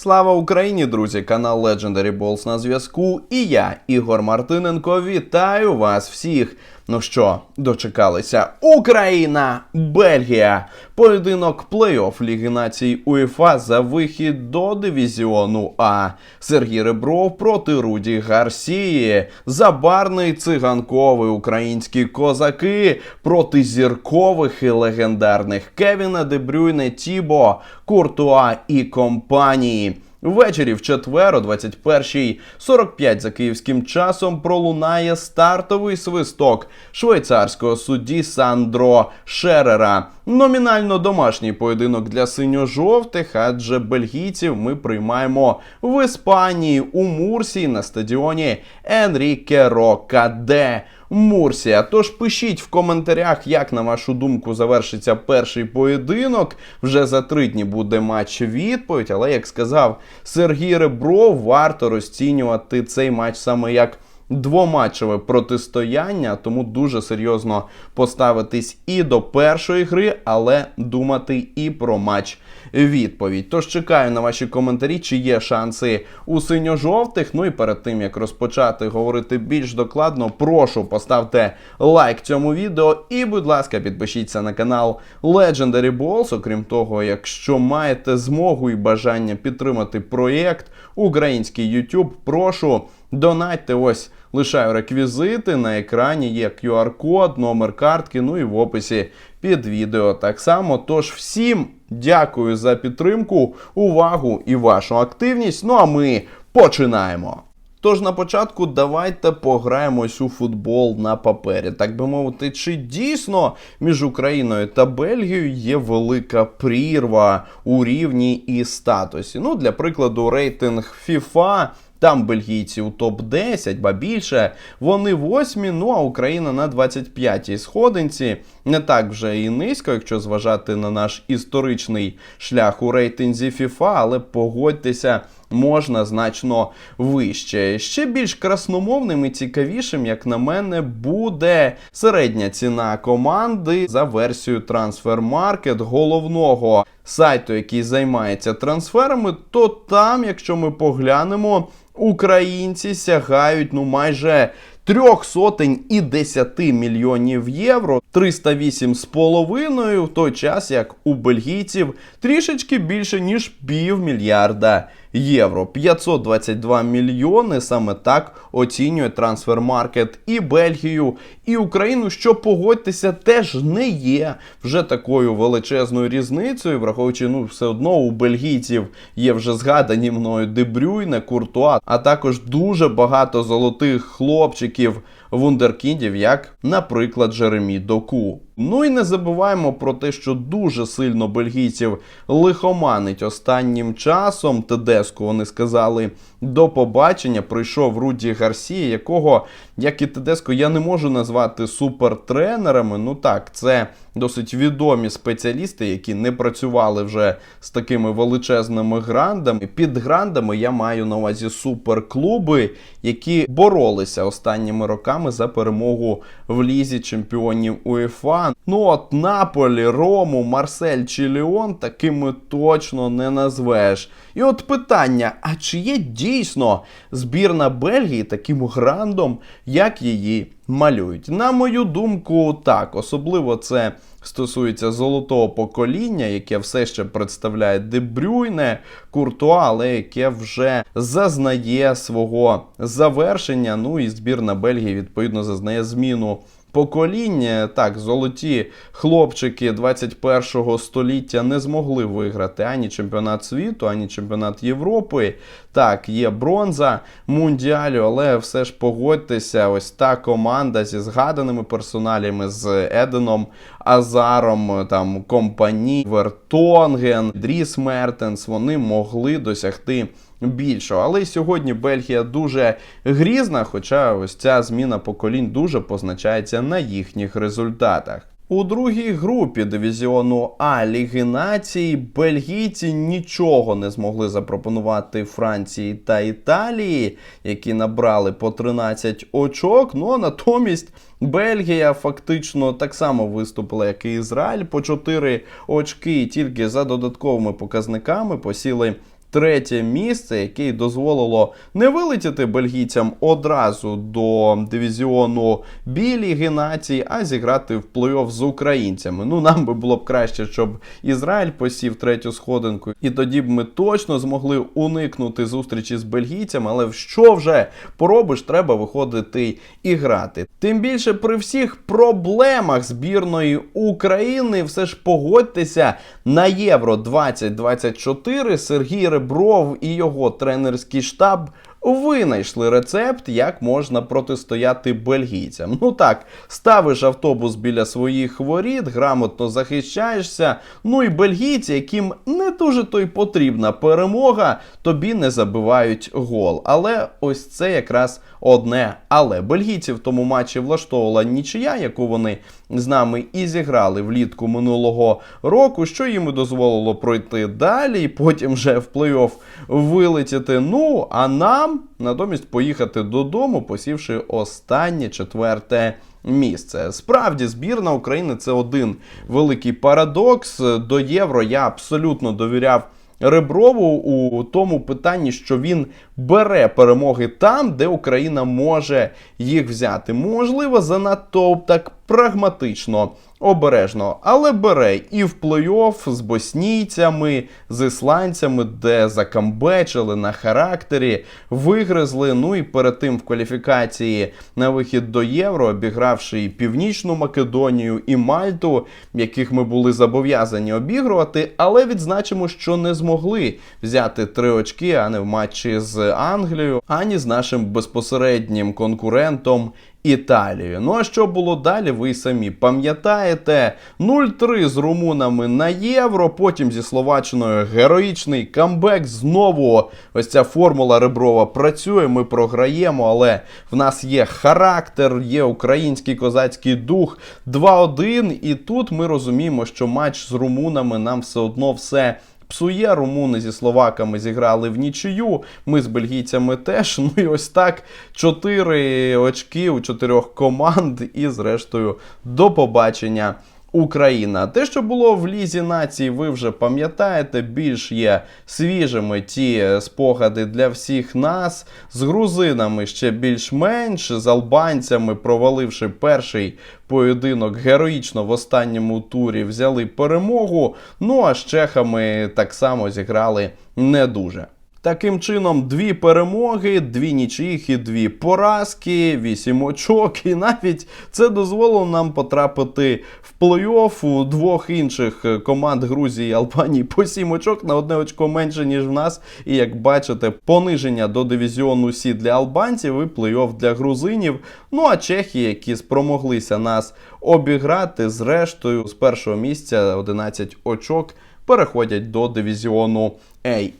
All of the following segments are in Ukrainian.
Слава Україні, друзі! Канал Legendary Balls на зв'язку. І я, Ігор Мартиненко, вітаю вас всіх. Ну що, дочекалися? Україна, Бельгія. Поєдинок плей-офф Ліги націй УЄФА за вихід до дивізіону А. Сергій Ребров проти Руді Гарсії. Забарний циганковий українські козаки проти зіркових і легендарних Кевіна Дебрюйне, Тібо, Куртуа і компанії. Ввечері в четвер о 21.45 за київським часом пролунає стартовий свисток швейцарського судді Сандро Шерера. Номінально домашній поєдинок для синьо-жовтих, адже бельгійців ми приймаємо в Іспанії у Мурсії на стадіоні Енріке Рокаде. Мурсія. Тож пишіть в коментарях, як на вашу думку завершиться перший поєдинок. Вже за три дні буде матч відповідь. Але як сказав Сергій Ребро, варто розцінювати цей матч саме як. Двоматчеве протистояння, тому дуже серйозно поставитись і до першої гри, але думати і про матч відповідь. Тож чекаю на ваші коментарі, чи є шанси у синьо-жовтих. Ну і перед тим як розпочати говорити більш докладно, прошу поставте лайк цьому відео і, будь ласка, підпишіться на канал Legendary Balls. Окрім того, якщо маєте змогу і бажання підтримати проєкт український YouTube, прошу. Донатьте ось лишаю реквізити. На екрані є QR-код, номер картки, ну і в описі під відео так само. Тож всім дякую за підтримку, увагу і вашу активність. Ну а ми починаємо. Тож на початку давайте пограємось у футбол на папері. Так би мовити, чи дійсно між Україною та Бельгією є велика прірва у рівні і статусі. Ну, для прикладу, рейтинг FIFA. Там бельгійці у топ-10, ба більше. Вони восьмі, ну а Україна на 25-й сходинці. Не так вже і низько, якщо зважати на наш історичний шлях у рейтинзі FIFA, але погодьтеся. Можна значно вище. Ще більш красномовним і цікавішим, як на мене, буде середня ціна команди за версією Transfermarkt головного сайту, який займається трансферами. То там, якщо ми поглянемо, українці сягають ну майже трьох сотень і 10 мільйонів євро, 308 з половиною, в той час як у бельгійців трішечки більше ніж півмільярда євро. 522 мільйони саме так оцінює трансфермаркет і Бельгію, і Україну, що погодьтеся, теж не є вже такою величезною різницею, враховуючи, ну все одно у бельгійців є вже згадані мною Дебрюйне, Куртуа, а також дуже багато золотих хлопчиків. Вундеркіндів, як, наприклад, Джеремі Доку. Ну і не забуваємо про те, що дуже сильно бельгійців лихоманить останнім часом. Тедеску вони сказали до побачення. Прийшов Руді Гарсія, якого, як і Тедеско, я не можу назвати супертренерами. Ну так, це досить відомі спеціалісти, які не працювали вже з такими величезними грандами. Під грандами я маю на увазі суперклуби, які боролися останніми роками за перемогу в лізі чемпіонів УЄФА. Ну от Наполі, Рому, Марсель чи Ліон такими точно не назвеш. І от питання: а чи є дійсно збірна Бельгії таким грандом, як її малюють? На мою думку, так, особливо це. Стосується золотого покоління, яке все ще представляє Дебрюйне, Куртуа, але яке вже зазнає свого завершення. Ну і збірна Бельгії відповідно зазнає зміну. Покоління, так, золоті хлопчики 21-го століття не змогли виграти ані чемпіонат світу, ані чемпіонат Європи. Так, є бронза мундіалю, але все ж погодьтеся, ось та команда зі згаданими персоналями з Еденом Азаром, там компані, Вертонген, Дріс Мертенс, вони могли досягти. Більшого, але й сьогодні Бельгія дуже грізна, хоча ось ця зміна поколінь дуже позначається на їхніх результатах. У другій групі дивізіону А Ліги Націй бельгійці нічого не змогли запропонувати Франції та Італії, які набрали по 13 очок. Ну а натомість Бельгія фактично так само виступила, як і Ізраїль, по 4 очки, тільки за додатковими показниками посіли третє місце, яке дозволило не вилетіти бельгійцям одразу до дивізіону Бі Ліги націй, а зіграти в плей-офф з українцями. Ну нам би було б краще, щоб Ізраїль посів третю сходинку, і тоді б ми точно змогли уникнути зустрічі з бельгійцями. Але в що вже поробиш, треба виходити і грати. Тим більше при всіх проблемах збірної України, все ж погодьтеся на Євро 2024 Сергій Ребров і його тренерський штаб. Винайшли рецепт, як можна протистояти бельгійцям. Ну так, ставиш автобус біля своїх воріт, грамотно захищаєшся. Ну і бельгійці, яким не дуже то й потрібна перемога, тобі не забивають гол. Але ось це якраз одне. Але бельгійці в тому матчі влаштовувала нічия, яку вони з нами і зіграли влітку минулого року, що їм і дозволило пройти далі, і потім вже в плей-офф вилетіти. Ну а нам натомість поїхати додому, посівши останнє четверте. Місце справді збірна України це один великий парадокс. До євро я абсолютно довіряв Реброву у тому питанні, що він бере перемоги там, де Україна може їх взяти. Можливо, занадто так прагматично, обережно, але бере і в плей-офф з боснійцями, з ісландцями, де закамбечили на характері, вигризли. Ну і перед тим в кваліфікації на вихід до євро, обігравши і Північну Македонію і Мальту, яких ми були зобов'язані обігрувати, але відзначимо, що не змогли взяти три очки, а не в матчі з Англією, ані з нашим безпосереднім конкурентом. Італію. Ну а що було далі, ви самі пам'ятаєте? 0-3 з румунами на євро. Потім зі Словаччиною героїчний камбек. Знову ось ця формула Реброва працює. Ми програємо, але в нас є характер, є український козацький дух 2-1. І тут ми розуміємо, що матч з румунами нам все одно все. Псує румуни зі словаками зіграли в нічию. Ми з бельгійцями теж. Ну і ось так. Чотири очки у чотирьох команд. І, зрештою, до побачення. Україна. Те, що було в Лізі націй, ви вже пам'ятаєте, більш є свіжими ті спогади для всіх нас. З грузинами ще більш-менш, з албанцями, проваливши перший поєдинок героїчно в останньому турі, взяли перемогу. Ну а з чехами так само зіграли не дуже. Таким чином, дві перемоги, дві нічиїх і дві поразки, вісім очок. І навіть це дозволило нам потрапити в плей-офф у двох інших команд Грузії і Албанії по сім очок на одне очко менше, ніж в нас. І як бачите, пониження до дивізіону Сі для албанців і плей-офф для грузинів. Ну а чехи, які спромоглися нас обіграти, зрештою, з першого місця 11 очок переходять до дивізіону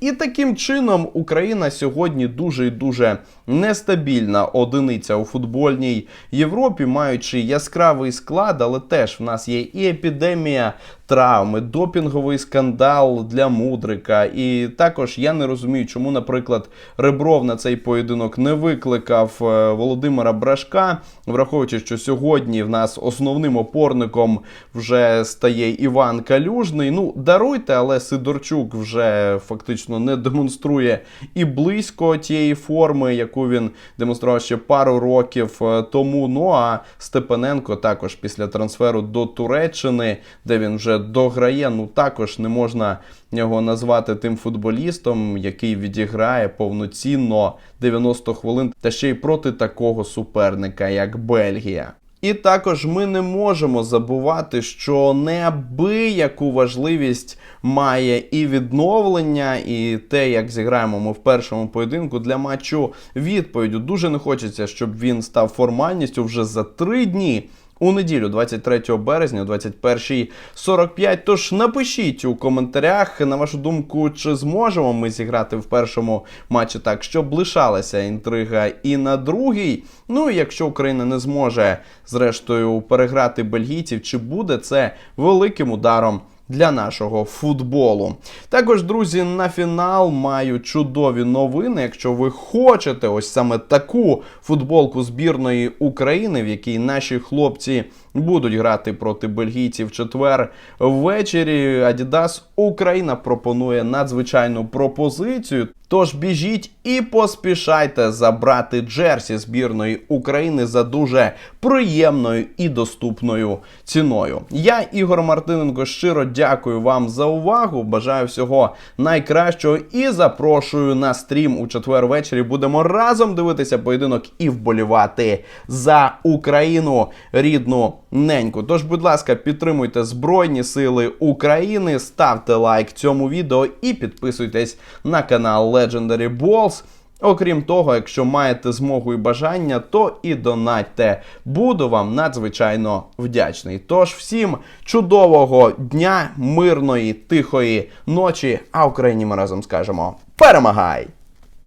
І таким чином Україна сьогодні дуже і дуже нестабільна одиниця у футбольній Європі, маючи яскравий склад, але теж в нас є і епідемія травми, допінговий скандал для мудрика. І також я не розумію, чому, наприклад, Ребров на цей поєдинок не викликав е, Володимира Брашка, враховуючи, що сьогодні в нас основним опорником вже стає Іван Калюжний. Ну, даруйте, але Сидорчук вже фактично не демонструє і близько тієї форми, яку він демонстрував ще пару років е, тому. Ну а Степаненко також після трансферу до Туреччини, де він вже дограє, ну також не можна його назвати тим футболістом, який відіграє повноцінно 90 хвилин, та ще й проти такого суперника, як Бельгія. І також ми не можемо забувати, що неабияку важливість має і відновлення, і те, як зіграємо ми в першому поєдинку для матчу відповіддю. Дуже не хочеться, щоб він став формальністю вже за три дні. У неділю, 23 березня, о 21.45. Тож напишіть у коментарях, на вашу думку, чи зможемо ми зіграти в першому матчі так, щоб лишалася інтрига і на другий. Ну і якщо Україна не зможе, зрештою, переграти бельгійців, чи буде це великим ударом для нашого футболу. Також, друзі, на фінал маю чудові новини. Якщо ви хочете ось саме таку футболку збірної України, в якій наші хлопці будуть грати проти бельгійців четвер ввечері. Adidas Україна пропонує надзвичайну пропозицію. Тож біжіть і поспішайте забрати джерсі збірної України за дуже приємною і доступною ціною. Я, Ігор Мартиненко, щиро дякую вам за увагу. Бажаю всього найкращого і запрошую на стрім у четвер ввечері. Будемо разом дивитися поєдинок і вболівати за Україну рідну неньку. Тож, будь ласка, підтримуйте Збройні Сили України, ставте лайк цьому відео і підписуйтесь на канал Legendary Balls. Окрім того, якщо маєте змогу і бажання, то і донатьте. Буду вам надзвичайно вдячний. Тож всім чудового дня, мирної, тихої ночі. А Україні ми разом скажемо: перемагай!